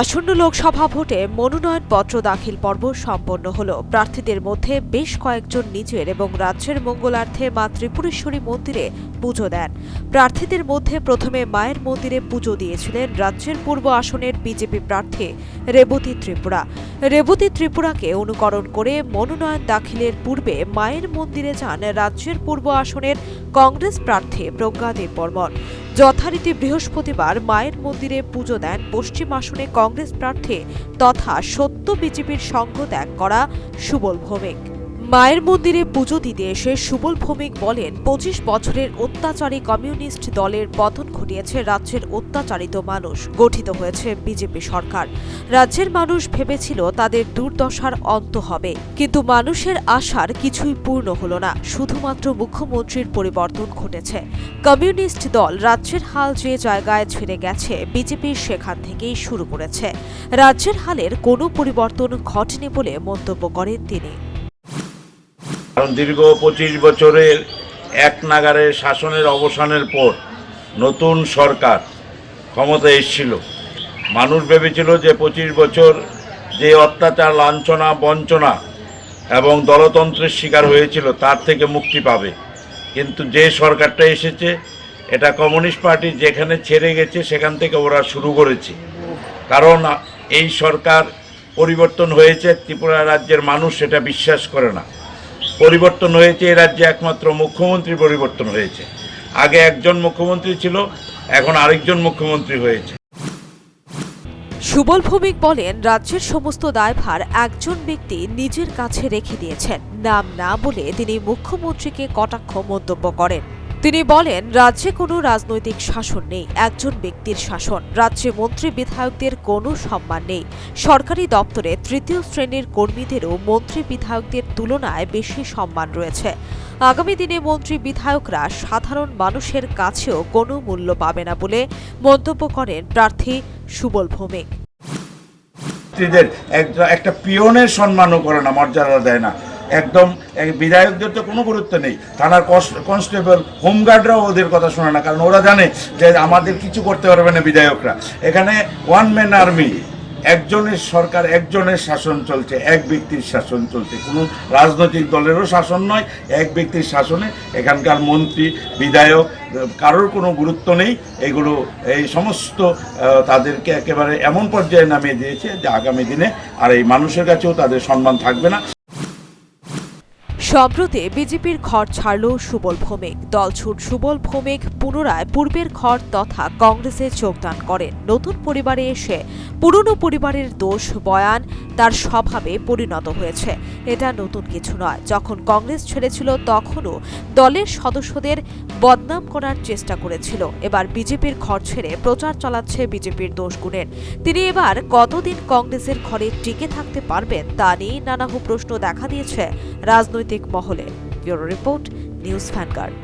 আসন্ন লোকসভা ভোটে মনোনয়নপত্র দাখিল পর্ব সম্পন্ন হল। প্রার্থীদের মধ্যে বেশ কয়েকজন নিজের এবং রাজ্যের মঙ্গলার্থে মা ত্রিপুরেশ্বরী মন্দিরে পুজো দেন। প্রার্থীদের মধ্যে প্রথমে মায়ের মন্দিরে পুজো দিয়েছিলেন রাজ্যের পূর্ব আসনের বিজেপি প্রার্থী রেবতী ত্রিপুরা। রেবতী ত্রিপুরাকে অনুকরণ করে মনোনয়ন দাখিলের পূর্বে মায়ের মন্দিরে যান রাজ্যের পূর্ব আসনের কংগ্রেস প্রার্থী প্রজ্ঞাদেব বর্মন। যথারীতি বৃহস্পতিবার মায়ের মন্দিরে পুজো দেন পশ্চিম আসনে কংগ্রেস প্রার্থী তথা সত্য বিজেপির সঙ্গ ত্যাগ করা সুবল ভৌমিক। মায়ের মন্দিরে পুজো দিতে এসে সুবল ভৌমিক বলেন, পঁচিশ বছরের অত্যাচারী কমিউনিস্ট দলের পতন ঘটিয়েছে রাজ্যের অত্যাচারিত মানুষ, গঠিত হয়েছে বিজেপি সরকার। রাজ্যের মানুষ ভেবেছিল তাদের দুর্দশার অন্ত হবে, কিন্তু মানুষের আশার কিছুই পূর্ণ হলো না, শুধুমাত্র মুখ্যমন্ত্রীর পরিবর্তন ঘটেছে। কমিউনিস্ট দল রাজ্যের হাল যে জায়গায় ছেড়ে গেছে, বিজেপি সেখান থেকেই শুরু করেছে। রাজ্যের হালের কোনো পরিবর্তন ঘটেনি বলে মন্তব্য করেন তিনি। কারণ দীর্ঘ পঁচিশ বছরের এক নাগারে শাসনের অবসানের পর নতুন সরকার ক্ষমতা এসেছিল। মানুষ ভেবেছিল যে পঁচিশ বছর যে অত্যাচার, লাঞ্ছনা, বঞ্চনা এবং দলতন্ত্রের শিকার হয়েছিল তার থেকে মুক্তি পাবে। কিন্তু যে সরকারটা এসেছে, এটা কমিউনিস্ট পার্টি যেখানে ছেড়ে গেছে, সেখান থেকে ওরা শুরু করেছে। কারণ এই সরকার পরিবর্তন হয়েছে, ত্রিপুরা রাজ্যের মানুষ সেটা বিশ্বাস করে না। পরিবর্তন হয়েছে, এ রাজ্যে একমাত্র মুখ্যমন্ত্রী পরিবর্তন হয়েছে। আগে একজন মুখ্যমন্ত্রী ছিল, এখন আরেকজন মুখ্যমন্ত্রী হয়েছে। সুবল ভৌমিক বলেন, রাজ্যের সমস্ত দায়ভার একজন ব্যক্তি নিজের কাছে রেখে দিয়েছেন। নাম না বলে তিনি মুখ্যমন্ত্রীকে কটাক্ষ মন্তব্য করেন। তিনি বলেন, রাজ্যে কোনো রাজনৈতিক শাসন নেই, একজন ব্যক্তির শাসন। রাজ্যে মন্ত্রী বিধায়কদের কোনো সম্মান নেই। সরকারি দপ্তরে তৃতীয় শ্রেণির কর্মীদেরও মন্ত্রী বিধায়কদের তুলনায় বেশি সম্মান রয়েছে। আগামী দিনে মন্ত্রী বিধায়করা সাধারণ মানুষের কাছেও কোনো মূল্য পাবে না বলে মন্তব্য করেন প্রার্থী সুবল ভৌমিক। একটা পিয়নের সম্মানও করে না, মর্যাদা দেয় না। একদম বিধায়কদের তো কোনো গুরুত্ব নেই। থানার কনস্টেবল, হোমগার্ডরাও ওদের কথা শোনে না, কারণ ওরা জানে যে আমাদের কিছু করতে পারবে না বিধায়করা। এখানে ওয়ান ম্যান আর্মি একজনের সরকার, একজনের শাসন চলছে, এক ব্যক্তির শাসন চলছে। কোনো রাজনৈতিক দলেরও শাসন নয়, এক ব্যক্তির শাসনে এখানকার মন্ত্রী, বিধায়ক, কারোর কোনো গুরুত্ব নেই। এগুলো, এই সমস্ত তাদেরকে একেবারে এমন পর্যায়ে নামিয়ে দিয়েছে যে আগামী দিনে আর এই মানুষের কাছেও তাদের সম্মান থাকবে না। সম্প্রতি বিজেপির ঘর ছাড়ল সুবল ভৌমিক। দলছুট সুবল ভৌমিক পুনরায় পূর্বের ঘর তথা কংগ্রেসে যোগদান করেন। নতুন পরিবারে এসে পুরনো পরিবারের দোষ, বয়ান তার স্বভাবে পরিণত হয়েছে। এটা নতুন কিছু নয়। যখন কংগ্রেস ছেড়েছিল, তখনও দলের সদস্যদের বদনাম করার চেষ্টা করেছিল। এবার বিজেপির ঘর ছেড়ে প্রচার চালাচ্ছে বিজেপির দোষগুণের তিনি এবার কতদিন কংগ্রেসের ঘরে টিকে থাকতে পারবেন তা নিয়ে নানাহু প্রশ্ন দেখা দিয়েছে রাজনৈতিক মহলে। Bureau report, news vanguard